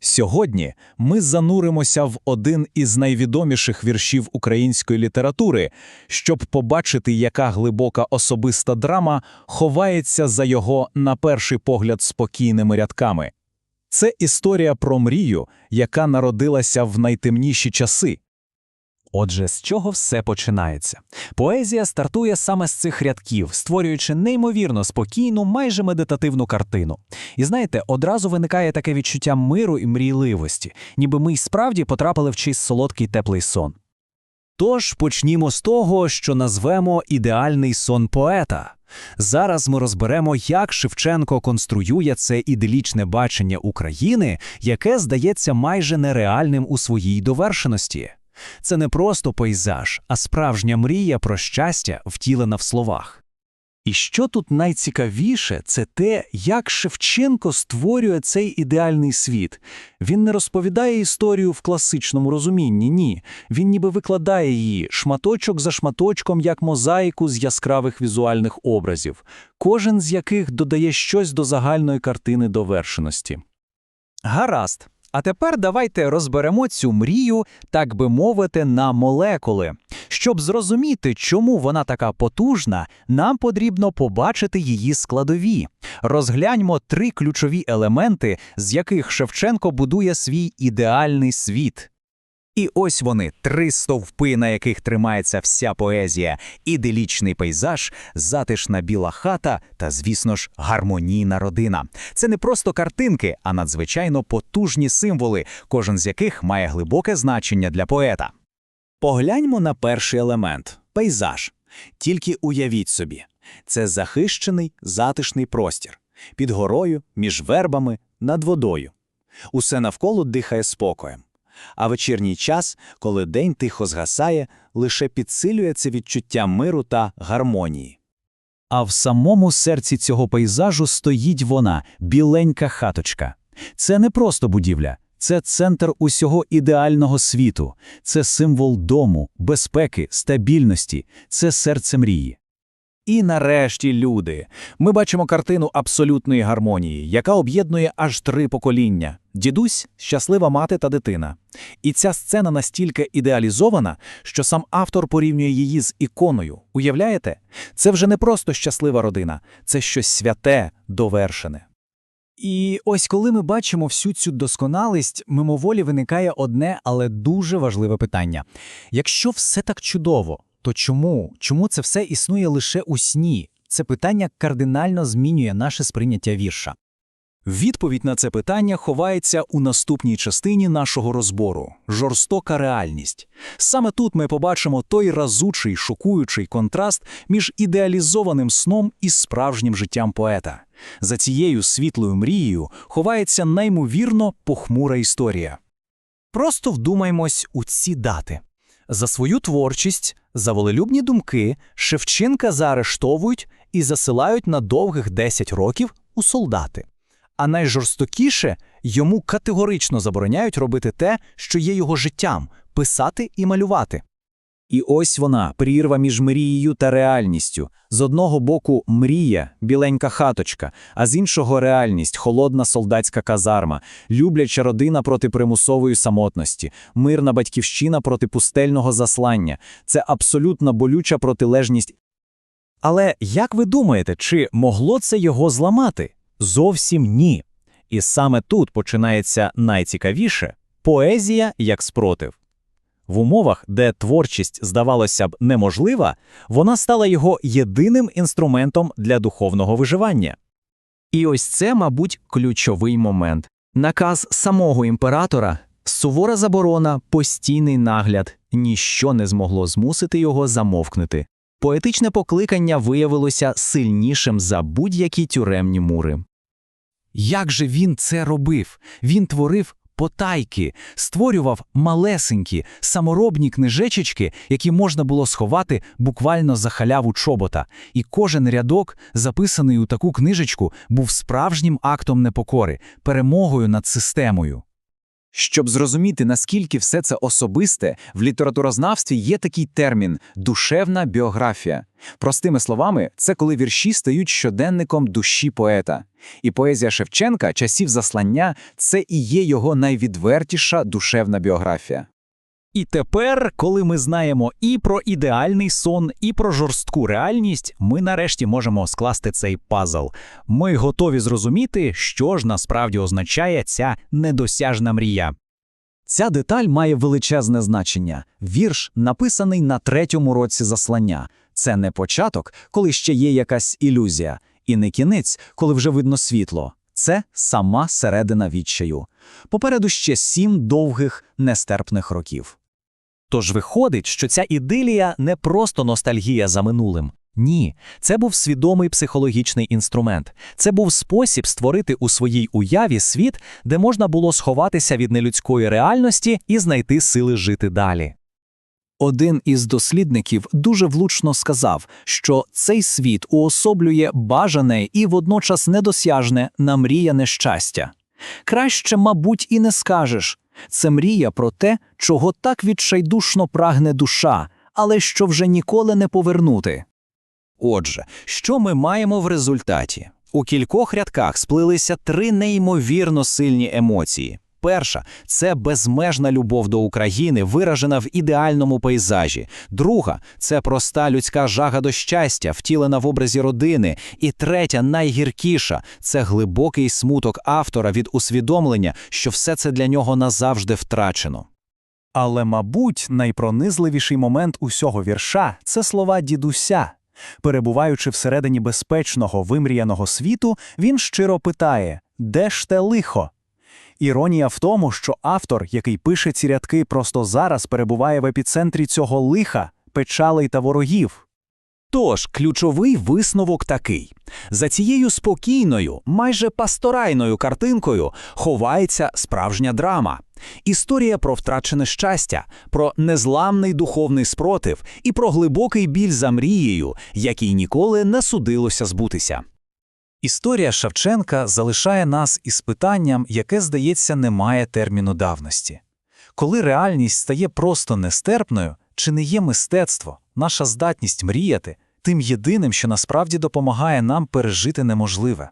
Сьогодні ми зануримося в один із найвідоміших віршів української літератури, щоб побачити, яка глибока особиста драма ховається за його, на перший погляд, спокійними рядками. Це історія про мрію, яка народилася в найтемніші часи. Отже, з чого все починається? Поезія стартує саме з цих рядків, створюючи неймовірно спокійну, майже медитативну картину. І знаєте, одразу виникає таке відчуття миру і мрійливості, ніби ми й справді потрапили в чийсь солодкий теплий сон. Тож почнімо з того, що назвемо ідеальний сон поета. Зараз ми розберемо, як Шевченко конструює це іделічне бачення України, яке здається майже нереальним у своїй довершеності. Це не просто пейзаж, а справжня мрія про щастя, втілена в словах. І що тут найцікавіше, це те, як Шевченко створює цей ідеальний світ. Він не розповідає історію в класичному розумінні, ні. Він ніби викладає її шматочок за шматочком, як мозаїку з яскравих візуальних образів, кожен з яких додає щось до загальної картини довершеності. Гаразд. А тепер давайте розберемо цю мрію, так би мовити, на молекули. Щоб зрозуміти, чому вона така потужна, нам потрібно побачити її складові. Розгляньмо три ключові елементи, з яких Шевченко будує свій ідеальний світ. І ось вони, три стовпи, на яких тримається вся поезія: іделічний пейзаж, затишна біла хата та, звісно ж, гармонійна родина. Це не просто картинки, а надзвичайно потужні символи, кожен з яких має глибоке значення для поета. Погляньмо на перший елемент пейзаж. Тільки уявіть собі, це захищений затишний простір під горою, між вербами, над водою. Усе навколо дихає спокоєм. А вечірній час, коли день тихо згасає, лише підсилює це відчуття миру та гармонії. А в самому серці цього пейзажу стоїть вона, біленька хаточка. Це не просто будівля, це центр усього ідеального світу, це символ дому, безпеки, стабільності, це серце мрії. І нарешті люди. Ми бачимо картину абсолютної гармонії, яка об'єднує аж три покоління: дідусь, щаслива мати та дитина. І ця сцена настільки ідеалізована, що сам автор порівнює її з іконою. Уявляєте? Це вже не просто щаслива родина, це щось святе, довершене. І ось коли ми бачимо всю цю досконалість, мимоволі виникає одне, але дуже важливе питання: якщо все так чудово, то чому? Чому це все існує лише у сні? Це питання кардинально змінює наше сприйняття вірша. Відповідь на це питання ховається у наступній частині нашого розбору жорстока реальність. Саме тут ми побачимо той разучий, шокуючий контраст між ідеалізованим сном і справжнім життям поета. За цією світлою мрією ховається неймовірно похмура історія. Просто вдумаймось у ці дати. За свою творчість, за волелюбні думки Шевченка заарештовують і засилають на довгих 10 років у солдати. А найжорстокіше йому категорично забороняють робити те, що є його життям писати і малювати. І ось вона, прірва між мрією та реальністю. З одного боку мрія, біленька хаточка, а з іншого реальність, холодна солдатська казарма, любляча родина проти примусової самотності, мирна батьківщина проти пустельного заслання. Це абсолютно болюча протилежність. Але як ви думаєте, чи могло це його зламати? Зовсім ні. І саме тут починається найцікавіше поезія як спротив. В умовах, де творчість, здавалося б, неможлива, вона стала його єдиним інструментом для духовного виживання. І ось це, мабуть, ключовий момент. Наказ самого імператора, сувора заборона, постійний нагляд, ніщо не змогло змусити його замовкнути. Поетичне покликання виявилося сильнішим за будь-які тюремні мури. Як же він це робив? Він творив потайки, створював малесенькі, саморобні книжечечки, які можна було сховати буквально за халяву чобота, і кожен рядок, записаний у таку книжечку, був справжнім актом непокори, перемогою над системою. Щоб зрозуміти, наскільки все це особисте, в літературознавстві є такий термін душевна біографія. Простими словами, це коли вірші стають щоденником душі поета. І поезія Шевченка часів заслання це і є його найвідвертіша душевна біографія. І тепер, коли ми знаємо і про ідеальний сон, і про жорстку реальність, ми нарешті можемо скласти цей пазл. Ми готові зрозуміти, що ж насправді означає ця недосяжна мрія. Ця деталь має величезне значення. Вірш написаний на третьому році заслання. Це не початок, коли ще є якась ілюзія, і не кінець, коли вже видно світло. Це сама середина відчаю. Попереду ще сім довгих, нестерпних років. Тож виходить, що ця ідилія не просто ностальгія за минулим. Ні, це був свідомий психологічний інструмент. Це був спосіб створити у своїй уяві світ, де можна було сховатися від нелюдської реальності і знайти сили жити далі. Один із дослідників дуже влучно сказав, що цей світ уособлює бажане і водночас недосяжне намріяне щастя. Краще, мабуть, і не скажеш. Це мрія про те, чого так відчайдушно прагне душа, але що вже ніколи не повернути. Отже, що ми маємо в результаті? У кількох рядках сплилися три неймовірно сильні емоції. Перша це безмежна любов до України, виражена в ідеальному пейзажі. Друга це проста людська жага до щастя, втілена в образі родини. І третя, найгіркіша це глибокий смуток автора від усвідомлення, що все це для нього назавжди втрачено. Але, мабуть, найпронизливіший момент усього вірша це слова дідуся. Перебуваючи всередині безпечного вимріяного світу, він щиро питає: де ж те лихо? Іронія в тому, що автор, який пише ці рядки, просто зараз перебуває в епіцентрі цього лиха, печалей та ворогів. Тож ключовий висновок такий: за цією спокійною, майже пасторайною картинкою ховається справжня драма. Історія про втрачене щастя, про незламний духовний спротив і про глибокий біль за мрією, який ніколи не судилося збутися. Історія Шевченка залишає нас із питанням, яке, здається, не має терміну давності. Коли реальність стає просто нестерпною, чи не є мистецтво, наша здатність мріяти, тим єдиним, що насправді допомагає нам пережити неможливе?